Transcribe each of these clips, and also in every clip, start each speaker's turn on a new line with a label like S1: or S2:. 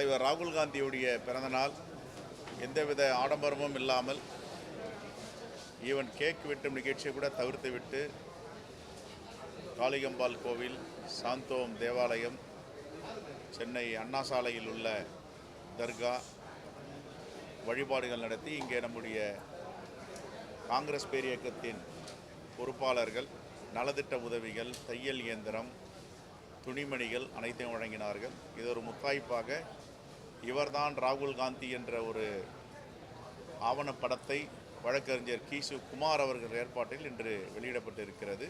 S1: தலைவர் ராகுல் காந்தியுடைய பிறந்தநாள் எந்தவித ஆடம்பரமும் இல்லாமல் ஈவன் கேக் வெட்டும் நிகழ்ச்சியை கூட தவிர்த்து விட்டு காளிகம்பாள் கோவில் சாந்தோம் தேவாலயம் சென்னை அண்ணா சாலையில் உள்ள தர்கா வழிபாடுகள் நடத்தி இங்கே நம்முடைய காங்கிரஸ் பேரியக்கத்தின் பொறுப்பாளர்கள் நலத்திட்ட உதவிகள் தையல் இயந்திரம் துணிமணிகள் அனைத்தையும் வழங்கினார்கள். இது ஒரு முத்தாய்ப்பாக இவர்தான் ராகுல் காந்தி என்ற ஒரு ஆவணப்படத்தை வழக்கறிஞர் கிசு குமார் அவர்கள் ஏற்பாட்டில் இன்று வெளியிடப்பட்டிருக்கிறது.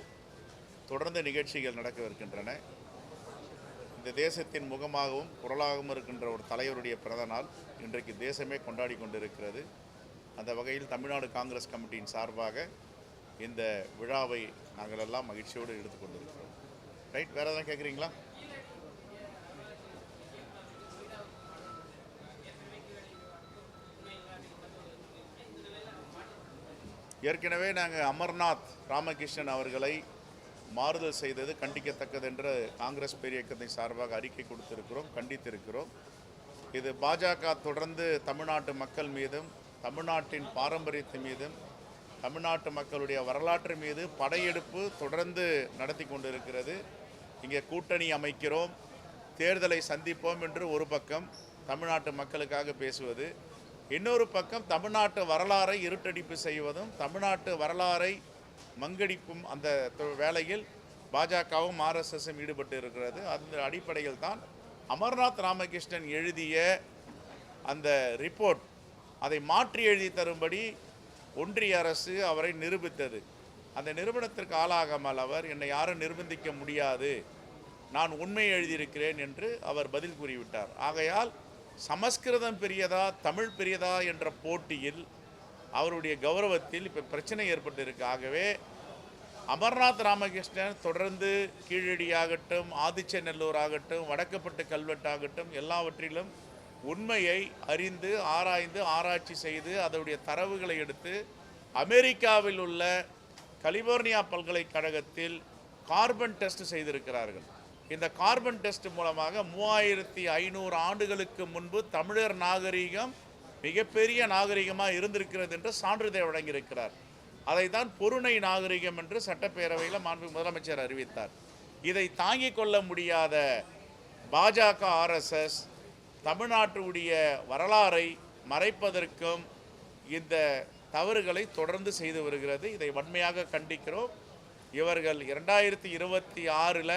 S1: தொடர்ந்து நிகழ்ச்சிகள் நடக்கவிருக்கின்றன இந்த தேசத்தின் முகமாகவும் குரலாகவும் இருக்கின்ற ஒரு தலைவருடைய பிறந்த நாள் இன்றைக்கு தேசமே கொண்டாடி கொண்டிருக்கிறது. அந்த வகையில் தமிழ்நாடு காங்கிரஸ் கமிட்டியின் சார்பாக இந்த விழாவை நாங்கள் எல்லாம் மகிழ்ச்சியோடு எடுத்துக்கொண்டிருக்கிறோம் ரைட் வேறு எதாவது கேட்குறீங்களா? ஏற்கனவே நாங்கள் அமர்நாத் ராமகிருஷ்ணன் அவர்களை மாறுதல் செய்தது கண்டிக்கத்தக்கது என்று காங்கிரஸ் பெரியக்கத்தை சார்பாக அறிக்கை கொடுத்திருக்கிறோம் கண்டித்திருக்கிறோம். இது பாஜக தொடர்ந்து தமிழ்நாட்டு மக்கள் மீதும் தமிழ்நாட்டின் பாரம்பரியத்தின் மீதும் தமிழ்நாட்டு மக்களுடைய வரலாற்று மீது படையெடுப்பு தொடர்ந்து நடத்தி கொண்டிருக்கிறது. இங்கே கூட்டணி அமைக்கிறோம் தேர்தலை சந்திப்போம் என்று ஒரு பக்கம் தமிழ்நாட்டு மக்களுக்காக பேசுவது இன்னொரு பக்கம் தமிழ்நாட்டு வரலாறை இருட்டடிப்பு செய்வதும் தமிழ்நாட்டு வரலாறை மங்கடிப்பும் அந்த தொ- வேலையில் பாஜகவும் ஆர்எஸ்எஸும் ஈடுபட்டு இருக்கிறது அந்த அடிப்படையில் தான் அமர்நாத் ராமகிருஷ்ணன் எழுதிய அந்த ரிப்போர்ட் அதை மாற்றி எழுதி தரும்படி ஒன்றிய அரசு அவரை நிரூபித்தது. அந்த நிறுவனத்திற்கு ஆளாகாமல் அவர் என்னை யாரும் நிர்பந்திக்க முடியாது. நான் உண்மை எழுதியிருக்கிறேன் என்று அவர் பதில் கூறிவிட்டார். ஆகையால் சமஸ்கிருதம் பெரியதா தமிழ் பெரியதா என்ற போட்டியில் அவருடைய கௌரவத்தில் இப்போ பிரச்சனை ஏற்பட்டிருக்கு. ஆகவே அமர்நாத் ராமகிருஷ்ணன் தொடர்ந்து கீழடியாகட்டும் ஆதிச்சநல்லூர் ஆகட்டும் வடக்கப்பட்டு கல்வெட்டாகட்டும் எல்லாவற்றிலும் உண்மையை அறிந்து ஆராய்ந்து ஆராய்ச்சி செய்து அதனுடைய தரவுகளை எடுத்து அமெரிக்காவில் உள்ள கலிபோர்னியா பல்கலைக்கழகத்தில் கார்பன் டெஸ்ட் செய்திருக்கிறார்கள். இந்த கார்பன் டெஸ்ட் மூலமாக மூவாயிரத்தி ஐநூறு ஆண்டுகளுக்கு முன்பு தமிழர் நாகரிகம் மிகப்பெரிய நாகரிகமாக இருந்திருக்கிறது என்று சான்றிதழ் வழங்கியிருக்கிறார். அதை தான் பொருணை நாகரிகம் என்று சட்டப்பேரவையில் மாண்பு முதலமைச்சர் அறிவித்தார். இதை தாங்கிக் கொள்ள முடியாத பாஜக ஆர்எஸ்எஸ் தமிழ்நாட்டுடைய வரலாறை மறைப்பதற்கும் இந்த தவறுகளை தொடர்ந்து செய்து வருகிறது. இதை வன்மையாக கண்டிக்கிறோம். இவர்கள் இரண்டாயிரத்தி இருபத்தி ஆறில்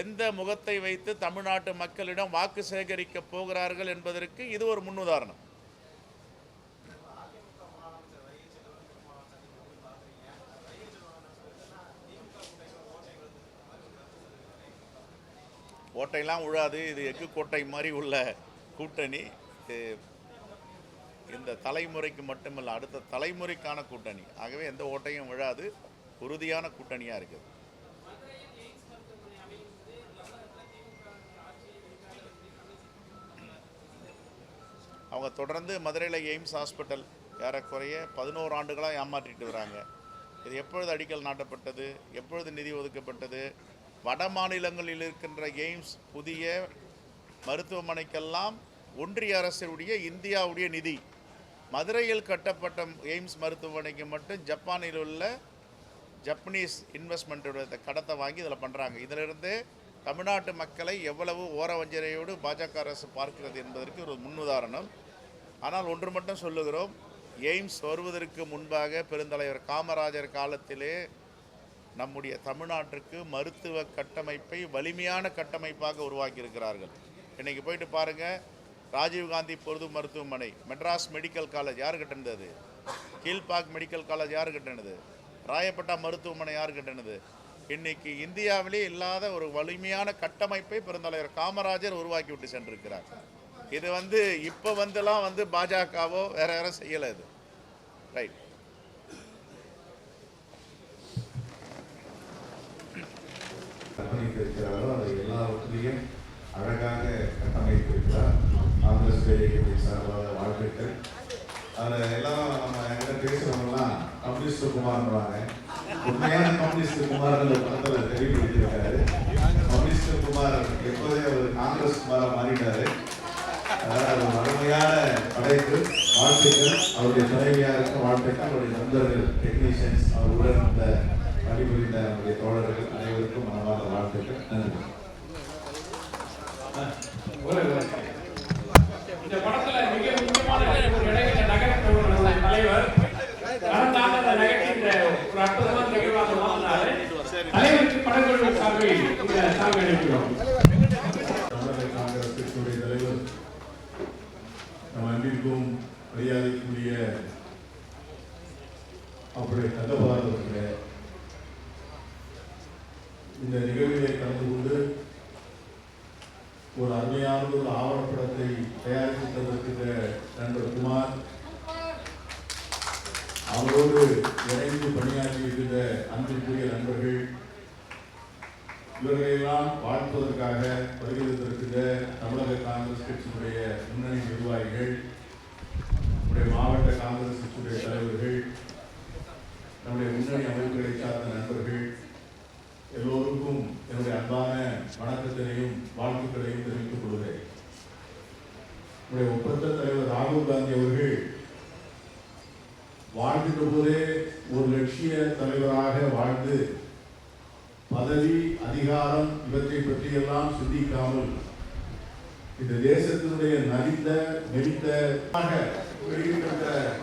S1: எந்த முகத்தை வைத்து தமிழ்நாட்டு மக்களிடம் வாக்கு சேகரிக்க போகிறார்கள் என்பதற்கு இது ஒரு முன்னுதாரணம். கோட்டையெல்லாம் உழாது. இது எஃகு கோட்டை மாதிரி உள்ள கூட்டணி. இந்த தலைமுறைக்கு மட்டுமல்ல அடுத்த தலைமுறைக்கான கூட்டணி. ஆகவே எந்த ஓட்டையும் விழாது உறுதியான கூட்டணியாக இருக்குது. அவங்க தொடர்ந்து மதுரையில் எய்ம்ஸ் ஹாஸ்பிட்டல் ஏறக்குறைய பதினோரு ஆண்டுகளாக ஏமாற்றிட்டு வராங்க. இது எப்பொழுது அடிக்கல் நாட்டப்பட்டது? எப்பொழுது நிதி ஒதுக்கப்பட்டது? வட மாநிலங்களில் இருக்கின்ற எய்ம்ஸ் புதிய மருத்துவமனைக்கெல்லாம் ஒன்றிய அரசுடைய இந்தியாவுடைய நிதி. மதுரையில் கட்டப்பட்ட எய்ம்ஸ் மருத்துவமனைக்கு மட்டும் ஜப்பானில் உள்ள ஜப்பனீஸ் இன்வெஸ்ட்மெண்ட்டோட கடத்தை வாங்கி இதில் பண்ணுறாங்க இதிலிருந்து தமிழ்நாட்டு மக்களை எவ்வளவு ஓர வஞ்சனையோடு பாஜக அரசு பார்க்கிறது என்பதற்கு ஒரு முன்னுதாரணம். ஆனால் ஒன்று மட்டும் சொல்லுகிறோம். எய்ம்ஸ் வருவதற்கு முன்பாக பெருந்தலைவர் காமராஜர் காலத்திலே நம்முடைய தமிழ்நாட்டிற்கு மருத்துவ கட்டமைப்பை வலிமையான கட்டமைப்பாக உருவாக்கியிருக்கிறார்கள். இன்றைக்கி போயிட்டு பாருங்கள் ராஜீவ்காந்தி பொது மருத்துவமனை மெட்ராஸ் மெடிக்கல் காலேஜ் யார் கட்டினது கீழ்பாக் மெடிக்கல் காலேஜ் யார் கட்டினது ராயப்பட்டா மருத்துவமனை யார் கட்டினது இன்னைக்கு இந்தியாவிலே இல்லாத ஒரு வலிமையான கட்டமைப்பை பெருந்தலைவர் காமராஜர் உருவாக்கி விட்டு சென்றிருக்கிறார். இது வந்து இப்போ வந்துலாம் வந்து பாஜகவோ வேற யாரும் செய்யலை இது. ரைட்
S2: அர்ப்பணித்திருக்கிறாரோ அதை எல்லாவற்றிலையும் அழகாக கட்டமைத்திருக்கிறார். காங்கிரஸ் பேரியக்கத்தை சார்பாக வாழ்த்துக்கள். அதில் எல்லாம் நம்ம எங்கே பேசுகிறவங்களாம் கம்யூனிஸ்ட் குமார்ன்றாங்க. உண்மையான கம்யூனிஸ்ட் குமார் படத்தில் தெளிவுபடுத்தியிருக்காரு கம்யூனிஸ்ட் குமார் எப்போதே அவர் காங்கிரஸ் குமாராக மாறிட்டாரு. அதாவது ஒரு அருமையான படைப்பு வாழ்த்துக்கள்.
S1: அவருடைய துணைவியாருக்கு வாழ்த்துக்கள். அவருடைய நண்பர்கள் டெக்னீஷியன்ஸ் அவருடன் இந்த பணிபுரிந்த அவருடைய தோழர்கள் அனைவருக்கும் மனமார்ந்த வாழ்த்துக்கள். நன்றி.
S3: ஒரு அற்புதமான நிகழ்வாக தலைவருக்கு படங்கள் சார்பில் இந்த
S1: காங்கிரஸ் தலைவர் நம் அன்பிற்கும் மரியாதைக்குரிய அப்படி தங்கபாரத் அவர்களே இந்த நிகழ்விலே கலந்து கொண்டு ஒரு அருமையான ஒரு ஆவணப்படத்தை தயாரித்து தந்திருக்கிற நண்பர் குமார் அவரோடு இணைந்து பணியாற்றி இருக்கின்ற அன்பிற்குரிய நண்பர்கள் இவர்களையெல்லாம் வாழ்த்துவதற்காக வருகை தமிழக காங்கிரஸ் கட்சியினுடைய முன்னணி நிர்வாகிகள் நம்முடைய மாவட்ட காங்கிரஸ் கட்சியுடைய தலைவர்கள் நம்முடைய முன்னணி அமைப்புகளை சார்ந்த நண்பர்கள் எல்லோருக்கும் என்னுடைய அன்பான வணக்கத்தினையும் வாழ்த்துக்களையும் தெரிவித்துக் கொள்கிறேன். நம்முடைய ஒப்பந்த தலைவர் ராகுல் காந்தி அவர்கள் வாழ்கின்ற போதே ஒரு லட்சிய தலைவராக வாழ்ந்து பதவி அதிகாரம் இவற்றை பற்றியெல்லாம் சிந்திக்காமல் இந்த தேசத்தினுடைய நலிந்த மெலிந்த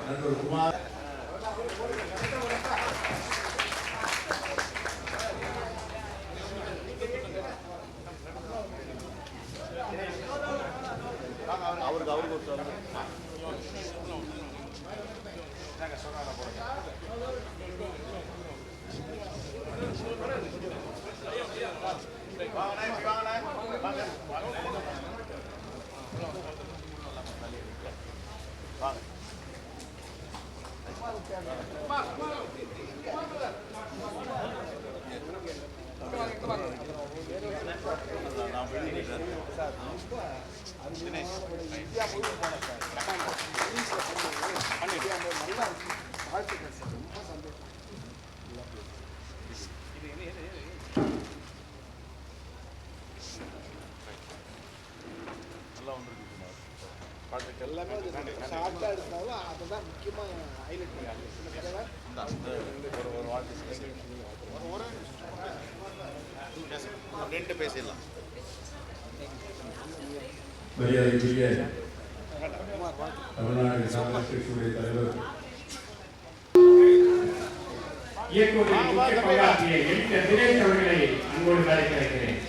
S1: நண்பர் குமார்
S4: எல்லாமே தான் முக்கியமாக ஹைலைட் பண்ணி
S5: ரெண்டு பேசிடலாம்.
S1: மரியாதைக்குரிய தமிழ்நாடு காங்கிரஸ் தலைவர்.
S3: தினேஷ் அவர்களை அன்போடு அழைக்கிறேன்